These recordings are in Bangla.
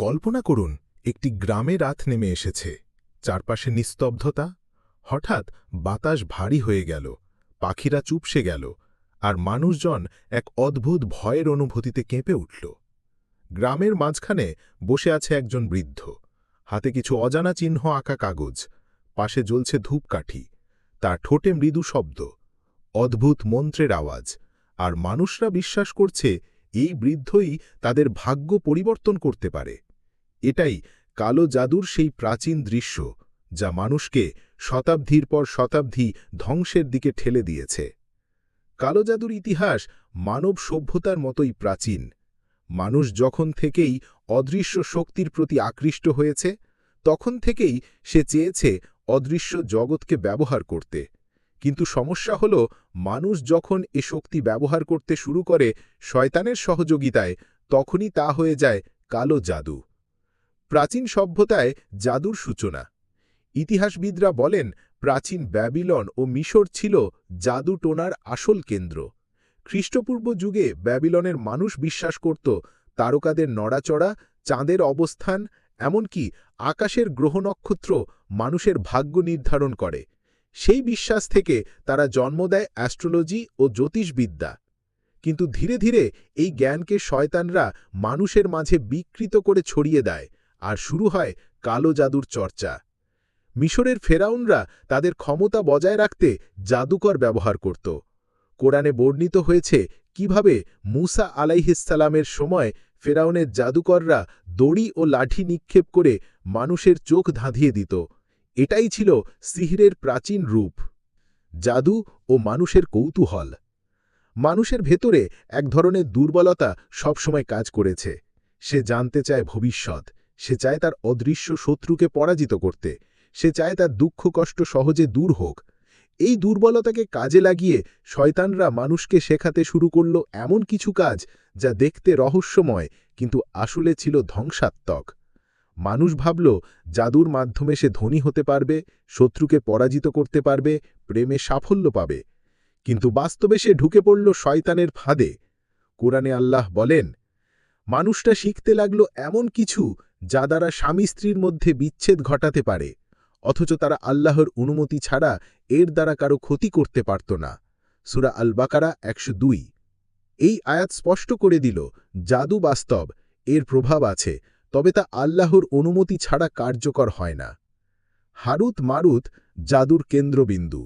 কল্পনা করুন, একটি গ্রামে রাত নেমে এসেছে। চারপাশে নিস্তব্ধতা। হঠাৎ বাতাস ভারী হয়ে গেল। পাখিরা চুপসে গেল আর মানুষজন এক অদ্ভুত ভয়ের অনুভূতিতে কেঁপে উঠল। গ্রামের মাঝখানে বসে আছে একজন বৃদ্ধ। হাতে কিছু অজানা চিহ্ন আঁকা কাগজ। পাশে জ্বলছে ধূপকাঠি। তার ঠোঁটে মৃদু শব্দ। অদ্ভুত মন্ত্রের আওয়াজ। আর মানুষরা বিশ্বাস করছে, এই বৃদ্ধই তাদের ভাগ্য পরিবর্তন করতে পারে। এটাই কালো জাদুর সেই প্রাচীন দৃশ্য, যা মানুষকে শতাব্দীর পর শতাব্দী ধ্বংসের দিকে ঠেলে দিয়েছে। কালো জাদুর ইতিহাস মানব সভ্যতার মতোই প্রাচীন। মানুষ যখন থেকেই অদৃশ্য শক্তির প্রতি আকৃষ্ট হয়েছে, তখন থেকেই সে চেয়েছে অদৃশ্য জগৎকে ব্যবহার করতে। কিন্তু সমস্যা হল, মানুষ যখন এ শক্তি ব্যবহার করতে শুরু করে শয়তানের সহযোগিতায়, তখনই তা হয়ে যায় কালো জাদু। প্রাচীন সভ্যতায় জাদুর সূচনা। ইতিহাসবিদরা বলেন, প্রাচীন ব্যাবিলন ও মিশর ছিল জাদু টোনার আসল কেন্দ্র। খ্রিস্টপূর্ব যুগে ব্যাবিলনের মানুষ বিশ্বাস করত, তারকাদের নড়াচড়া, চাঁদের অবস্থান, এমনকি আকাশের গ্রহ নক্ষত্র মানুষের ভাগ্য নির্ধারণ করে। সেই বিশ্বাস থেকে তারা জন্ম দেয় অ্যাস্ট্রোলজি ও জ্যোতিষবিদ্যা। কিন্তু ধীরে ধীরে এই জ্ঞানকে শয়তানরা মানুষের মাঝে বিকৃত করে ছড়িয়ে দেয়। আর শুরু হয় কালো জাদুর চর্চা। মিশরের ফেরাউনরা তাদের ক্ষমতা বজায় রাখতে জাদুকর ব্যবহার করত। কোরআনে বর্ণিত হয়েছে কীভাবে মুসা আলাইহিসালামের সময় ফেরাউনের জাদুকররা দড়ি ও লাঠি নিক্ষেপ করে মানুষের চোখ ধাঁধিয়ে দিত। এটাই ছিল সিহরের প্রাচীন রূপ। জাদু ও মানুষের কৌতূহল। মানুষের ভেতরে এক ধরনের দুর্বলতা সবসময় কাজ করেছে। সে জানতে চায় ভবিষ্যৎ। সে চায় তার অদৃশ্য শত্রুকে পরাজিত করতে, সে চায় তার দুঃখ কষ্ট সহজে দূর হোক। এই দুর্বলতাকে কাজে লাগিয়ে শয়তানরা মানুষকে শেখাতে শুরু করল এমন কিছু কাজ যা দেখতে রহস্যময় কিন্তু আসলে ছিল ধ্বংসাত্মক। মানুষ ভাবল, জাদুর মাধ্যমে সে ধনী হতে পারবে, শত্রুকে পরাজিত করতে পারবে, প্রেমে সাফল্য পাবে। কিন্তু বাস্তবে সে ঢুকে পড়ল শয়তানের ফাঁদে। কোরআনে আল্লাহ বলেন, মানুষটা শিখতে লাগল এমন কিছু যা দ্বারা স্বামী স্ত্রীর মধ্যে বিচ্ছেদ ঘটাতে পারে, অথচ তারা আল্লাহর অনুমতি ছাড়া এর দ্বারা কারও ক্ষতি করতে পারত না। সুরা আল বাকারা একশো দুই। এই আয়াত স্পষ্ট করে দিল, জাদু বাস্তব, এর প্রভাব আছে, তবে তা আল্লাহর অনুমতি ছাড়া কার্যকর হয় না। হারুত মারুত জাদুর কেন্দ্রবিন্দু।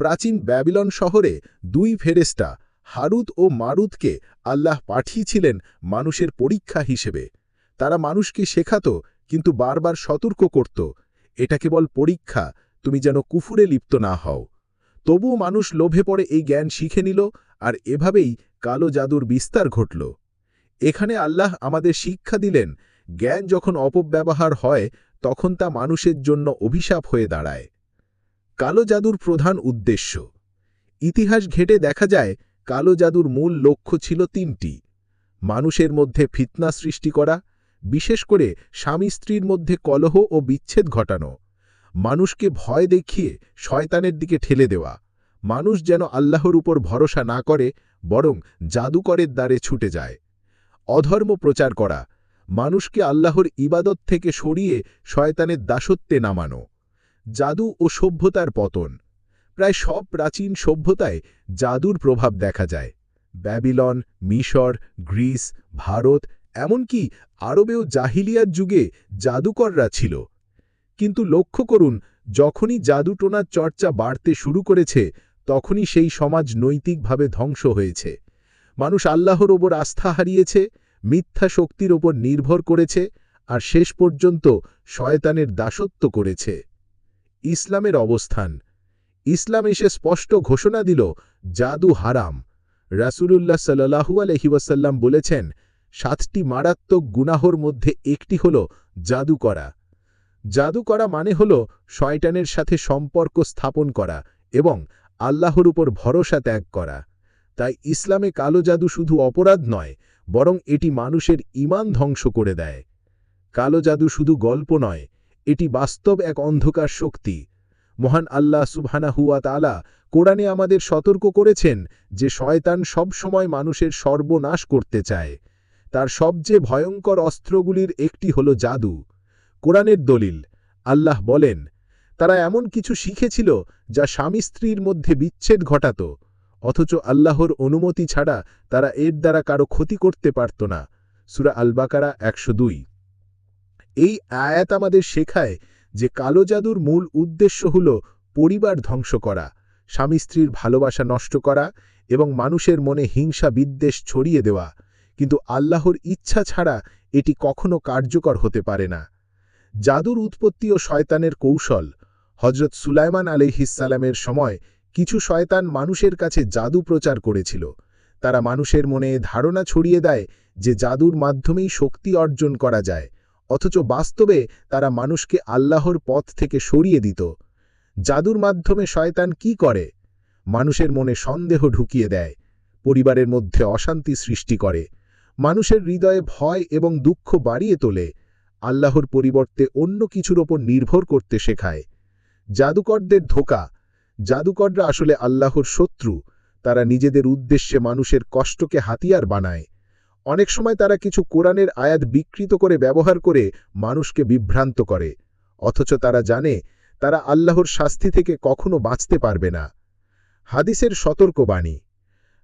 প্রাচীন ব্যাবিলন শহরে দুই ফেরেস্টা হারুত ও মারুতকে আল্লাহ পাঠিয়েছিলেন মানুষের পরীক্ষা হিসেবে। তারা মানুষকে শেখাত, কিন্তু বারবার সতর্ক করত। এটা কেবল পরীক্ষা, তুমি যেন কুফুরে লিপ্ত না হও। তবুও মানুষ লোভে পড়ে এই জ্ঞান শিখে নিল, আর এভাবেই কালো জাদুর বিস্তার ঘটল। এখানে আল্লাহ আমাদের শিক্ষা দিলেন, জ্ঞান যখন অপব্যবহার হয়, তখন তা মানুষের জন্য অভিশাপ হয়ে দাঁড়ায়। কালো জাদুর প্রধান উদ্দেশ্য। ইতিহাস ঘেটে দেখা যায়, কালো জাদুর মূল লক্ষ্য ছিল তিনটি। মানুষের মধ্যে ফিতনা সৃষ্টি করা বিশেষ করে স্বামী স্ত্রীর মধ্যে কলহ ও বিচ্ছেদ ঘটানো। মানুষকে ভয় দেখিয়ে শয়তানের দিকে ঠেলে দেওয়া। মানুষ যেন আল্লাহর উপর ভরসা না করে, বরং জাদুকরের দ্বারে ছুটে যায়। অধর্ম প্রচার করা। মানুষকে আল্লাহর ইবাদত থেকে সরিয়ে শয়তানের দাসত্বে নামানো। জাদু ও সভ্যতার পতন। প্রায় সব প্রাচীন সভ্যতায় জাদুর প্রভাব দেখা যায়। ব্যাবিলন, মিশর, গ্রিস, ভারত এমনকি আরবেও জাহিলিয়ার যুগে জাদুকররা ছিল। কিন্তু লক্ষ্য করুন, যখনই জাদুটোনার চর্চা বাড়তে শুরু করেছে, তখনই সেই সমাজ নৈতিকভাবে ধ্বংস হয়েছে। মানুষ আল্লাহর ওপর আস্থা হারিয়েছে, মিথ্যা শক্তির ওপর নির্ভর করেছে, আর শেষ পর্যন্ত শয়তানের দাসত্ব করেছে। ইসলামের অবস্থান। ইসলাম এসে স্পষ্ট ঘোষণা দিল, জাদু হারাম। রাসুলুল্লাহ সাল্লাহু আলহিউসাল্লাম বলেছেন সাতটি মারাত্মক গুনাহর মধ্যে একটি হল জাদু করা। জাদু করা মানে হল শয়টানের সাথে সম্পর্ক স্থাপন করা এবং আল্লাহর উপর ভরসা ত্যাগ করা। তাই ইসলামে কালো জাদু শুধু অপরাধ নয়, বরং এটি মানুষের ইমান ধ্বংস করে দেয়। কালো জাদু শুধু গল্প নয়, এটি বাস্তব এক অন্ধকার শক্তি। মহান আল্লাহ সুবহানাহুয়া তালা কোরআনে আমাদের সতর্ক করেছেন যে শয়তান সব সময় মানুষের সর্বনাশ করতে চায়। তার সবচেয়ে ভয়ঙ্কর অস্ত্রগুলির একটি হল জাদু। কোরআনের দলিল, আল্লাহ বলেন, তারা এমন কিছু শিখেছিল যা স্বামী স্ত্রীর মধ্যে বিচ্ছেদ ঘটাত, অথচ আল্লাহর অনুমতি ছাড়া তারা এর দ্বারা কারও ক্ষতি করতে পারত না। সুরা আলবাকারা একশো দুই। এই আয়াত আমাদের শেখায় যে কালো জাদুর মূল উদ্দেশ্য হল পরিবার ধ্বংস করা, স্বামী স্ত্রীর ভালোবাসা নষ্ট করা এবং মানুষের মনে হিংসা বিদ্বেষ ছড়িয়ে দেওয়া। কিন্তু আল্লাহর ইচ্ছা ছাড়া এটি কখনো কার্যকর হতে পারে না। জাদুর উৎপত্তি ও শয়তানের কৌশল। হজরত সুলাইমান আলিহিসালামের সময় কিছু শয়তান মানুষের কাছে জাদু প্রচার করেছিল। তারা মানুষের মনে ধারণা ছড়িয়ে দেয় যে জাদুর মাধ্যমেই শক্তি অর্জন করা যায়, অথচ বাস্তবে তারা মানুষকে আল্লাহর পথ থেকে সরিয়ে দিত। জাদুর মাধ্যমে শয়তান কি করে? মানুষের মনে সন্দেহ ঢুকিয়ে দেয়, পরিবারের মধ্যে অশান্তি সৃষ্টি করে। মানুষের হৃদয়ে ভয় এবং দুঃখ বাড়িয়ে তোলে। আল্লাহর পরিবর্তে অন্য কিছুর ওপর নির্ভর করতে শেখায়। জাদুকরদের ধোকা। জাদুকররা আসলে আল্লাহর শত্রু। তারা নিজেদের উদ্দেশ্যে মানুষের কষ্টকে হাতিয়ার বানায়। অনেক সময় তারা কিছু কোরআনের আয়াত বিকৃত করে ব্যবহার করে মানুষকে বিভ্রান্ত করে। অথচ তারা জানে, তারা আল্লাহর শাস্তি থেকে কখনো বাঁচতে পারবে না। হাদিসের সতর্কবাণী।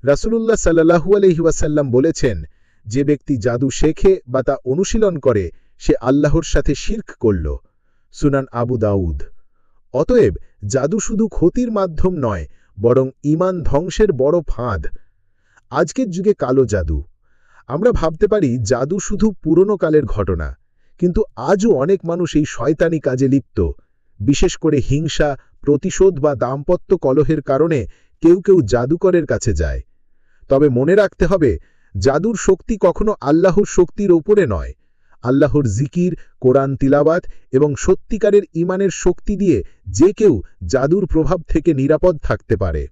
রাসুলুল্লাহ সাল্লাহু আলহিউসাল্লাম বলেছেন যে ব্যক্তি জাদু শেখে বা তা অনুশীলন করে, সে আল্লাহর সাথে শির্ক করল। সুনান আবু দাউদ। অতএব জাদু শুধু ক্ষতির মাধ্যম নয়, বরং ইমান ধ্বংসের বড় ফাঁদ। আজকের যুগে কালো জাদু। আমরা ভাবতে পারি জাদু শুধু পুরনো কালের ঘটনা, কিন্তু আজও অনেক মানুষ এই শয়তানি কাজে লিপ্ত। বিশেষ করে হিংসা, প্রতিশোধ বা দাম্পত্য কলহের কারণে কেউ কেউ জাদুকরের কাছে যায়। তবে মনে রাখতে হবে জাদুর শক্তি কখনো আল্লাহর শক্তির ওপরে নয়। আল্লাহর জিকির, কোরআন তিলাবাত এবং সত্যিকারের ইমানের শক্তি দিয়ে যে কেউ জাদুর প্রভাব থেকে নিরাপদ থাকতে পারে।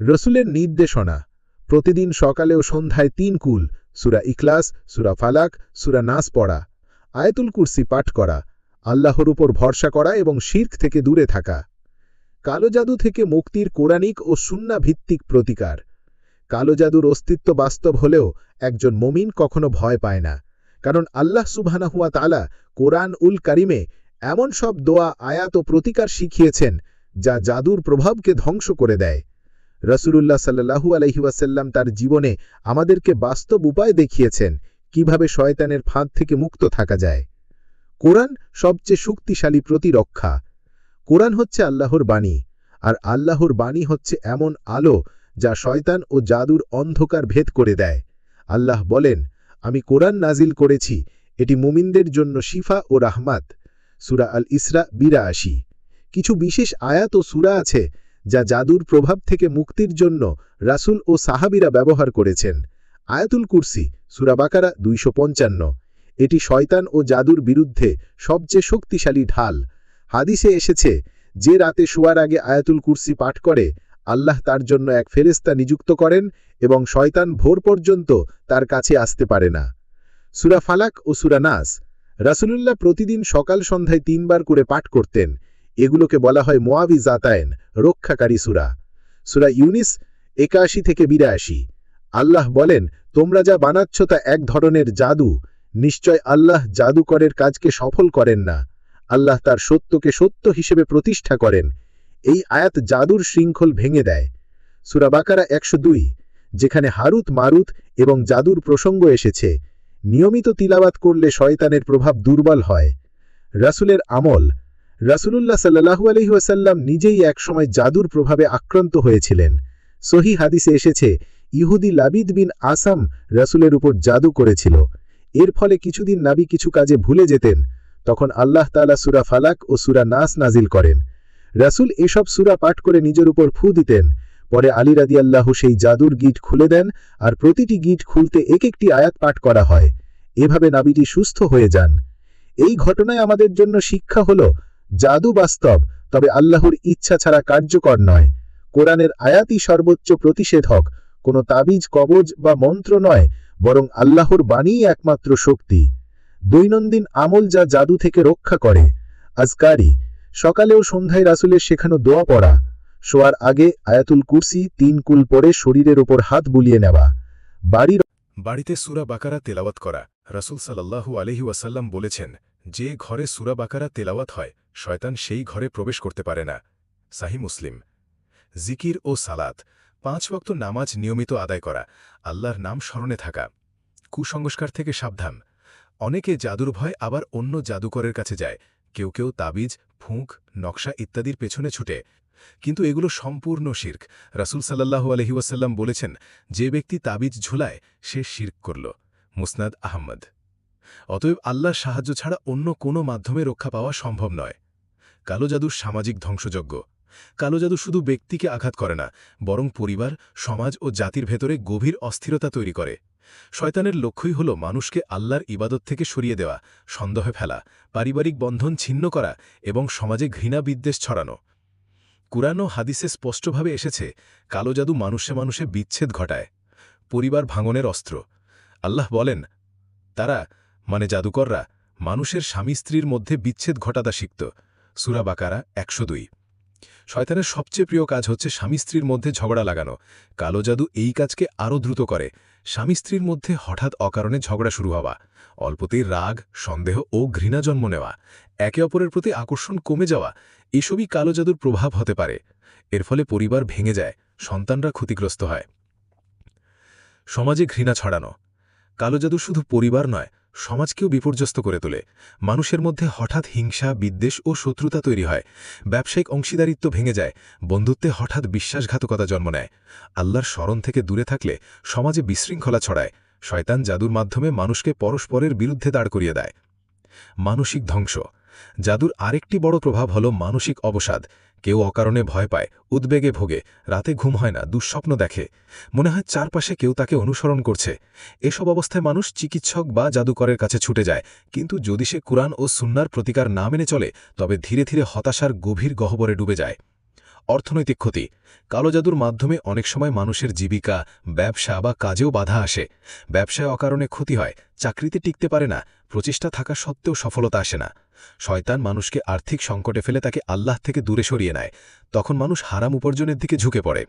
রসুলের নির্দেশনা, প্রতিদিন সকালে ও সন্ধ্যায় তিন কুল, সুরা ইখলাস, সুরা ফালাক, সুরা নাস পড়া, আয়তুল কুরসি পাঠ করা, আল্লাহর উপর ভরসা করা এবং শির্ক থেকে দূরে থাকা। কালো জাদু থেকে মুক্তির কোরআনিক ও সুন্না ভিত্তিক প্রতিকার। কালো জাদুর অস্তিত্ব বাস্তব হলেও একজন মমিন কখনো ভয় পায় না। কারণ আল্লাহ সুবহানাহুয়া তালা কোরআন উল কারিমে এমন সব দোয়া, আয়াত ও প্রতিকার শিখিয়েছেন যা জাদুর প্রভাবকে ধ্বংস করে দেয়। রসুলুল্লাহ সাল্লাহু আলহিউসাল্লাম তার জীবনে আমাদেরকে বাস্তব উপায় দেখিয়েছেন কীভাবে শয়তানের ফাঁদ থেকে মুক্ত থাকা যায়। কোরআন সবচেয়ে শক্তিশালী প্রতিরক্ষা। কোরআন হচ্ছে আল্লাহর বাণী, আর আল্লাহর বাণী হচ্ছে এমন আলো যা শয়তান ও জাদুর অন্ধকার ভেদ করে দেয়। আল্লাহ বলেন, আমি কোরআন নাজিল করেছি, এটি মুমিনদের জন্য শিফা ও রাহমাত। সুরা আল ইসরা বিরা আশি কিছু বিশেষ আয়াত ও সুরা আছে, যা জাদুর প্রভাব থেকে মুক্তির জন্য রাসুল ও সাহাবিরা ব্যবহার করেছেন। আয়াতুল কুরসি সুরাবাকারা দুইশো পঞ্চান্ন। এটি শয়তান ও জাদুর বিরুদ্ধে সবচেয়ে শক্তিশালী ঢাল। হাদিসে এসেছে, যে রাতে শোয়ার আগে আয়াতুল কুরসি পাঠ করে আল্লাহ তার জন্য এক ফেরেস্তা নিযুক্ত করেন এবং শয়তান ভোর পর্যন্ত তার কাছে আসতে পারে না। সুরা ফালাক ও সুরা নাস, রাসুলুল্লাহ প্রতিদিন সকাল সন্ধ্যায় তিনবার করে পাঠ করতেন। এগুলোকে বলা হয় মোয়াবি জাতায়েন রক্ষাকারী সুরা। সুরা ইউনিস একাশি থেকে বিরাশি। আল্লাহ বলেন, তোমরা যা বানাচ্ছ তা এক ধরনের জাদু। নিশ্চয় আল্লাহ জাদুকরের কাজকে সফল করেন না। আল্লাহ তার সত্যকে সত্য হিসেবে প্রতিষ্ঠা করেন। এই আয়াত জাদুর শৃঙ্খল ভেঙে দেয়। সুরাবাকারা একশো দুই, যেখানে হারুত, মারুত এবং জাদুর প্রসঙ্গ এসেছে। নিয়মিত তিলাবাত করলে শয়তানের প্রভাব দুর্বল হয়। রাসুলের আমল, রাসুলুল্লাহ সাল্লাহু আলহিহাসাল্লাম নিজেই একসময় জাদুর প্রভাবে আক্রান্ত হয়েছিলেন। সহি হাদিসে এসেছে, ইহুদি লাবিদ বিন আসাম রাসুলের উপর জাদু করেছিল। এর ফলে কিছুদিন নাবি কিছু কাজে ভুলে যেতেন। তখন আল্লাহ তালা সুরা ফালাক ও সুরা নাস নাজিল করেন। রাসুল এসব সুরা পাঠ করে নিজের উপর ফু দিতেন। পরে আলী রাদি আল্লাহ সেই জাদুর গিট খুলে দেন আর প্রতিটি গিট খুলতে এক একটি আয়াত পাঠ করা হয়। এভাবে নাবিটি সুস্থ হয়ে যান। এই ঘটনায় আমাদের জন্য শিক্ষা হল, জাদু বাস্তব, তবে আল্লাহর ইচ্ছা ছাড়া কার্যকর নয়। কোরআনের আয়াতই সর্বোচ্চ প্রতিষেধক, কোনো তাবিজ, কবজ বা মন্ত্র নয়, বরং আল্লাহর বাণীই একমাত্র শক্তি। দৈনন্দিন আমল যা জাদু থেকে রক্ষা করে। আজকারি সকালে ও সন্ধ্যায় রাসুলের শেখানো দোয়া পড়া, শোয়ার আগে আয়াতুল কুরসি তিন কুল পরে শরীরের ওপর হাত বুলিয়ে নেওয়া। বাড়ির বাড়িতে সুরা বাকারা তেলাওয়াত করা। রাসুল সাল্লাহু আলহি ওয়াসাল্লাম বলেছেন, যে ঘরে সুরা বাকারা তেলাওয়াত হয়, শয়তান সেই ঘরে প্রবেশ করতে পারে না। সাহি মুসলিম। জিকির ও সালাত, পাঁচ ওয়াক্ত নামাজ নিয়মিত আদায় করা, আল্লাহর নাম স্মরণে থাকা। কুসংস্কার থেকে সাবধান। অনেকে জাদুর ভয় আবার অন্য জাদুকরের কাছে যায় কেউ কেউ তাবিজ, ফুঁক, নকশা ইত্যাদির পেছনে ছুটে। কিন্তু এগুলো সম্পূর্ণ শির্ক। রাসুল সাল্লাহু আলহিউসাল্লাম বলেছেন, যে ব্যক্তি তাবিজ ঝুলায়, সে শির্ক করল। মুসনাদ আহমদ। অতএব আল্লাহর সাহায্য ছাড়া অন্য কোনো মাধ্যমে রক্ষা পাওয়া সম্ভব নয়। কালো জাদুর সামাজিক ধ্বংসযজ্ঞ। কালো জাদু শুধু ব্যক্তিকে আঘাত করে না, বরং পরিবার, সমাজ ও জাতির ভেতরে গভীর অস্থিরতা তৈরি করে। শয়তানের লক্ষ্যই হল মানুষকে আল্লাহর ইবাদত থেকে সরিয়ে দেওয়া, সন্দেহে ফেলা, পারিবারিক বন্ধন ছিন্ন করা এবং সমাজে ঘৃণা বিদ্বেষ ছড়ানো। কুরআন ও হাদিসে স্পষ্টভাবে এসেছে, কালো জাদু মানুষে মানুষে বিচ্ছেদ ঘটায়, পরিবার ভাঙনের অস্ত্র। আল্লাহ বলেন, তারা মানে জাদুকররা, মানুষের স্বামী স্ত্রীর মধ্যে বিচ্ছেদ ঘটাতা শিখত সুরা বাকারা একশো দুই। শয়তানের সবচেয়ে প্রিয় কাজ হচ্ছে স্বামী স্ত্রীর মধ্যে ঝগড়া লাগানো। কালো জাদু এই কাজকে আরও দ্রুত করে স্বামী স্ত্রীর মধ্যে হঠাৎ অকারণে ঝগড়া শুরু হওয়া, অল্পতেই রাগ, সন্দেহ ও ঘৃণা জন্ম নেওয়া, একে অপরের প্রতি আকর্ষণ কমে যাওয়া, এসবই কালো জাদুর প্রভাব হতে পারে। এর ফলে পরিবার ভেঙে যায়, সন্তানরা ক্ষতিগ্রস্ত হয়। সমাজে ঘৃণা ছড়ানো, কালো জাদু শুধু পরিবার নয় সমাজকেও বিপর্যস্ত করে তোলে। মানুষের মধ্যে হঠাৎ হিংসা, বিদ্বেষ ও শত্রুতা তৈরি হয়। ব্যবসায়িক অংশীদারিত্ব ভেঙে যায়। বন্ধুত্বে হঠাৎ বিশ্বাসঘাতকতা জন্ম নেয়। আল্লাহর স্মরণ থেকে দূরে থাকলে সমাজে বিশৃঙ্খলা ছড়ায়। শয়তান জাদুর মাধ্যমে মানুষকে পরস্পরের বিরুদ্ধে দাঁড় করিয়ে দেয়। মানসিক ধ্বংস। জাদুর আরেকটি বড় প্রভাব হল মানসিক অবসাদ। কেউ অকারণে ভয় পায়, উদ্বেগে ভোগে, রাতে ঘুম হয় না, দুঃস্বপ্ন দেখে। মনে হয় চারপাশে কেউ তাকে অনুসরণ করছে। এসব অবস্থায় মানুষ চিকিৎসক বা জাদুকরের কাছে ছুটে যায়। কিন্তু যদি সে কুরআন ও সুন্নার প্রতিকার না মেনে চলে, তবে ধীরে ধীরে হতাশার গভীর গহ্বরে ডুবে যায়। অর্থনৈতিক ক্ষতি। কালো জাদুর মাধ্যমে অনেক সময় মানুষের জীবিকা, ব্যবসা বা কাজেও বাধা আসে। ব্যবসায় অকারণে ক্ষতি হয়, চাকরিতে টিকতে পারে না প্রচেষ্টা থাকা সত্ত্বেও সফলতা আসে না। শয়তান মানুষকে আর্থিক সংকটে ফেলে তাকে আল্লাহ থেকে দূরে সরিয়ে নেয়। তখন মানুষ হারাম উপার্জনের দিকে ঝুঁকে পড়ে।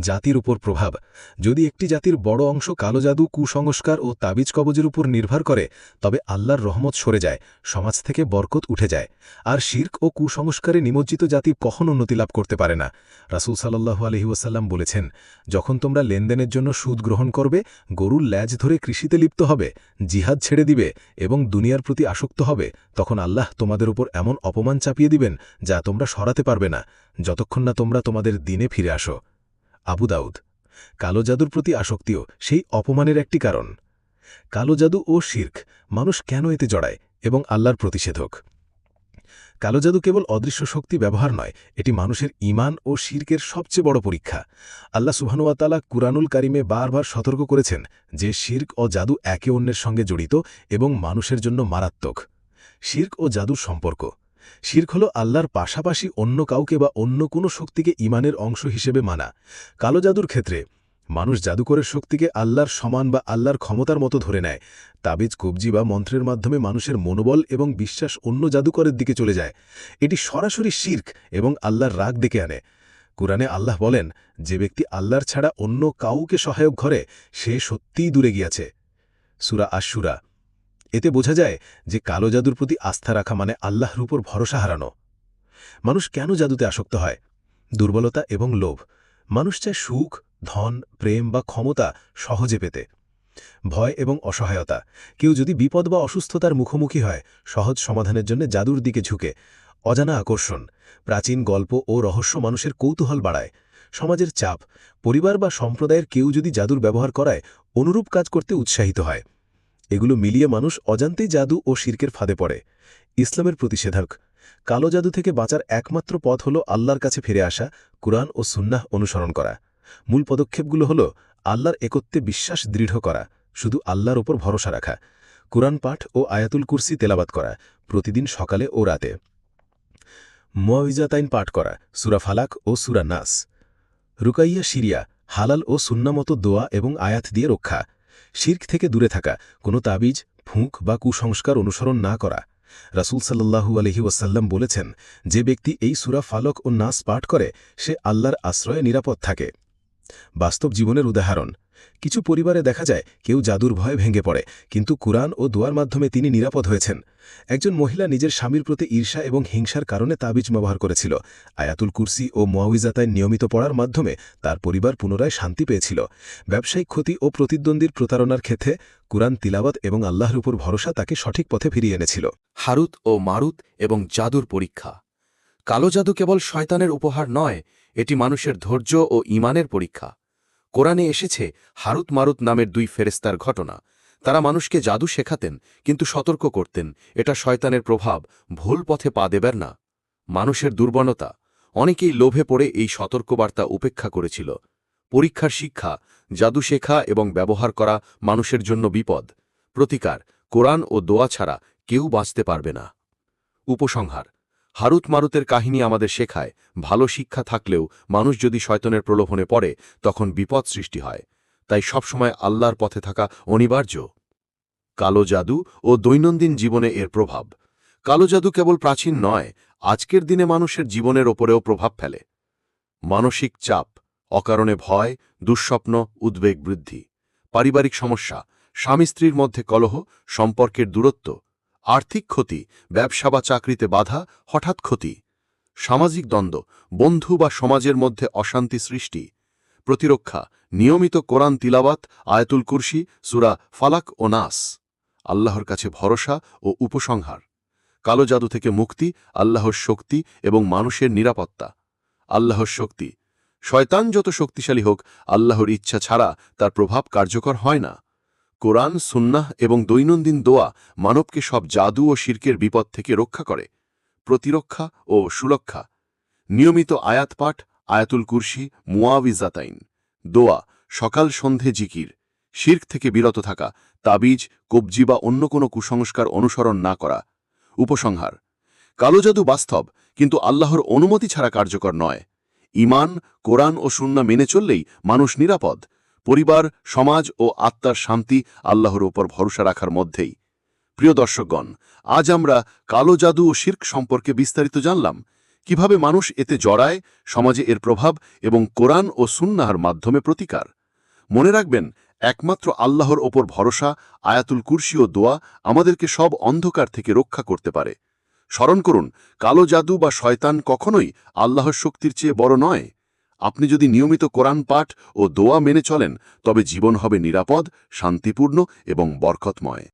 জাতির উপর প্রভাব। যদি একটি জাতির বড় অংশ কালো জাদু, কুসংস্কার ও তাবিজ কবজের উপর নির্ভর করে, তবে আল্লাহর রহমত সরে যায়, সমাজ থেকে বরকত উঠে যায়। আর শির্ক ও কুসংস্কারে নিমজ্জিত জাতি কখন উন্নতি লাভ করতে পারে না। রাসুল সাল্লাহু আলহিউসাল্লাম বলেছেন, যখন তোমরা লেনদেনের জন্য সুদ গ্রহণ করবে, গরুর ল্যাজ ধরে কৃষিতে লিপ্ত হবে, জিহাদ ছেড়ে দিবে এবং দুনিয়ার প্রতি আসক্ত হবে, তখন আল্লাহ তোমাদের উপর এমন অপমান চাপিয়ে দিবেন যা তোমরা সরাতে পারবে না। যতক্ষণ না তোমরা তোমাদের দিনে ফিরে আসো। আবু দাউদ। কালো জাদুর প্রতি আসক্তিও সেই অপমানের একটি কারণ। কালো জাদু ও শির্ক, মানুষ কেন এতে জড়ায় এবং আল্লাহর প্রতিষেধক? কালো জাদু কেবল অদৃশ্য শক্তি ব্যবহার নয়, এটি মানুষের ইমান ও শির্কের সবচেয়ে বড় পরীক্ষা। আল্লাহ সুবহানুয়াতালা কুরানুল কারিমে বারবার সতর্ক করেছেন যে শির্ক ও জাদু একে অন্যের সঙ্গে জড়িত এবং মানুষের জন্য মারাত্মক। শির্ক ও জাদুর সম্পর্ক শির্ক হল আল্লাহর পাশাপাশি অন্য কাউকে বা অন্য কোনো শক্তিকে ইমানের অংশ হিসেবে মানা। কালো জাদুর ক্ষেত্রে, মানুষ জাদুকরের শক্তিকে আল্লাহর সমান বা আল্লাহর ক্ষমতার মতো ধরে নেয়। তাবিজ, কবজি বা মন্ত্রের মাধ্যমে মানুষের মনোবল এবং বিশ্বাস অন্য জাদুকরের দিকে চলে যায়। এটি সরাসরি শির্ক এবং আল্লাহর রাগ ডেকে আনে। কুরআনে আল্লাহ বলেন, যে ব্যক্তি আল্লাহর ছাড়া অন্য কাউকে সহায়ক ঘরে, সে সত্যিই দূরে গিয়াছে। সুরা আশুরা এতে বোঝা যায় যে কালো জাদুর প্রতি আস্থা রাখা মানে আল্লাহর উপর ভরসা হারানো। মানুষ কেন জাদুতে আসক্ত হয়? দুর্বলতা এবং লোভ। মানুষ চায় সুখ, ধন, প্রেম বা ক্ষমতা সহজে পেতে। ভয় এবং অসহায়তা। কেউ যদি বিপদ বা অসুস্থতার মুখোমুখি হয়, সহজ সমাধানের জন্য জাদুর দিকে ঝুঁকে। অজানা আকর্ষণ। প্রাচীন গল্প ও রহস্য মানুষের কৌতূহল বাড়ায়। সমাজের চাপ। পরিবার বা সম্প্রদায়ের কেউ যদি জাদুর ব্যবহার করায়, অনুরূপ কাজ করতে উৎসাহিত হয়। এগুলো মিলিয়ে মানুষ অজান্তেই জাদু ও শির্কের ফাঁদে পড়ে। ইসলামের প্রতিষেধক কালো জাদু থেকে বাঁচার একমাত্র পথ হল আল্লাহর কাছে ফিরে আসা, কুরআন ও সুন্নাহ অনুসরণ করা। মূল পদক্ষেপগুলো হল আল্লাহর একত্বে বিশ্বাস দৃঢ় করা, শুধু আল্লাহর ওপর ভরসা রাখা, কুরআন পাঠ ও আয়াতুল কুরসি তেলাবাত করা, প্রতিদিন সকালে ও রাতে। মোয়াইজাতাইন পাঠ করা, সুরা ফালাক ও সুরা নাস। রুকাইয়া সিরিয়া হালাল ও সুন্নামতো দোয়া এবং আয়াত দিয়ে রক্ষা। শির্ক থেকে দূরে থাকা, কোনো তাবিজ, ফুঁক বা কুসংস্কার অনুসরণ না করা। রাসুল সাল্লাহু আলহি ওয়াসাল্লাম বলেছেন, যে ব্যক্তি এই সুরা ফালক ও নাস পাঠ করে, সে আল্লাহর আশ্রয়ে নিরাপদ থাকে। বাস্তব জীবনের উদাহরণ কিছু পরিবারে দেখা যায় কেউ জাদুর ভয়ে ভেঙে পড়ে, কিন্তু কুরআন ও দোয়ার মাধ্যমে তিনি নিরাপদ হয়েছেন। একজন মহিলা নিজের স্বামীর প্রতি ঈর্ষা এবং হিংসার কারণে তাবিজ ব্যবহার করেছিল। আয়াতুল কুরসি ও মোয়াউইজাতায় নিয়মিত পড়ার মাধ্যমে তার পরিবার পুনরায় শান্তি পেয়েছিল। ব্যবসায়িক ক্ষতি ও প্রতিদ্বন্দ্বীর প্রতারণার ক্ষেত্রে কুরআন তিলাওয়াত এবং আল্লাহর উপর ভরসা তাকে সঠিক পথে ফিরিয়ে এনেছিল। হারুত ও মারুত এবং জাদুর পরীক্ষা। কালো জাদু কেবল শয়তানের উপহার নয়, এটি মানুষের ধৈর্য ও ইমানের পরীক্ষা। কোরআনে এসেছে, হারুত মারুত নামের দুই ফেরেস্তার ঘটনা। তারা মানুষকে জাদু শেখাতেন, কিন্তু সতর্ক করতেন। এটা শয়তানের প্রভাব, ভুল পথে পা দেবেন না। মানুষের দুর্বলতা। অনেকেই লোভে পড়ে এই সতর্কবার্তা উপেক্ষা করেছিল। পরীক্ষার শিক্ষা, জাদু শেখা এবং ব্যবহার করা মানুষের জন্য বিপদ। প্রতিকার, কোরআন ও দোয়া ছাড়া কেউ বাঁচতে পারবে না। উপসংহার। হারুত মারুতের কাহিনী আমাদের শেখায়, ভালো শিক্ষা থাকলেও মানুষ যদি শয়তনের প্রলোভনে পড়ে, তখন বিপদ সৃষ্টি হয়। তাই সবসময় আল্লাহর পথে থাকা অনিবার্য। কালো জাদু ও দৈনন্দিন জীবনে এর প্রভাব। কালো জাদু কেবল প্রাচীন নয়, আজকের দিনে মানুষের জীবনের ওপরেও প্রভাব ফেলে। মানসিক চাপ, অকারণে ভয়, দুঃস্বপ্ন, উদ্বেগ বৃদ্ধি। পারিবারিক সমস্যা স্বামী স্ত্রীর মধ্যে কলহ, সম্পর্কের দূরত্ব আর্থিক ক্ষতি, ব্যবসা বা চাকরিতে বাধা, হঠাৎ ক্ষতি। সামাজিক দ্বন্দ্ব, বন্ধু বা সমাজের মধ্যে অশান্তি সৃষ্টি। প্রতিরক্ষা, নিয়মিত কোরআন তিলাবাত আয়াতুল কুরসি, সুরা ফালাক ও নাস। আল্লাহর কাছে ভরসা ও উপসংহার। কালো জাদু থেকে মুক্তি, আল্লাহর শক্তি এবং মানুষের নিরাপত্তা। আল্লাহর শক্তি। শয়তান যত শক্তিশালী হোক, আল্লাহর ইচ্ছা ছাড়া তার প্রভাব কার্যকর হয় না। কোরআন, সুন্নাহ এবং দৈনন্দিন দোয়া মানবকে সব জাদু ও শির্কের বিপদ থেকে রক্ষা করে। প্রতিরক্ষা ও সুরক্ষা। নিয়মিত আয়াত পাঠ, আয়াতুল কুরসি মুয়াবিজাতাইন দোয়া, সকাল সন্ধে জিকির। শির্ক থেকে বিরত থাকা, তাবিজ, কবজি বা অন্য কোনো কুসংস্কার অনুসরণ না করা। উপসংহার। কালো জাদু বাস্তব, কিন্তু আল্লাহর অনুমতি ছাড়া কার্যকর নয়। ইমান কোরআন ও সুন্না মেনে চললেই মানুষ নিরাপদ। পরিবার, সমাজ ও আত্মার শান্তি আল্লাহর ওপর ভরসা রাখার মধ্যেই। প্রিয় দর্শকগণ, আজ আমরা কালো জাদু ও শির্ক সম্পর্কে বিস্তারিত জানলাম। কীভাবে মানুষ এতে জড়ায়, সমাজে এর প্রভাব এবং কোরআন ও সুন্নাহার মাধ্যমে প্রতিকার? মনে রাখবেন, একমাত্র আল্লাহর ওপর ভরসা, আয়াতুল কুরসি ও দোয়া আমাদেরকে সব অন্ধকার থেকে রক্ষা করতে পারে। স্মরণ করুন, কালো জাদু বা শয়তান কখনোই আল্লাহর শক্তির চেয়ে বড় নয়। আপনি যদি নিয়মিত কোরআন পাঠ ও দোয়া মেনে চলেন, তবে জীবন হবে নিরাপদ, শান্তিপূর্ণ এবং বরকতময়।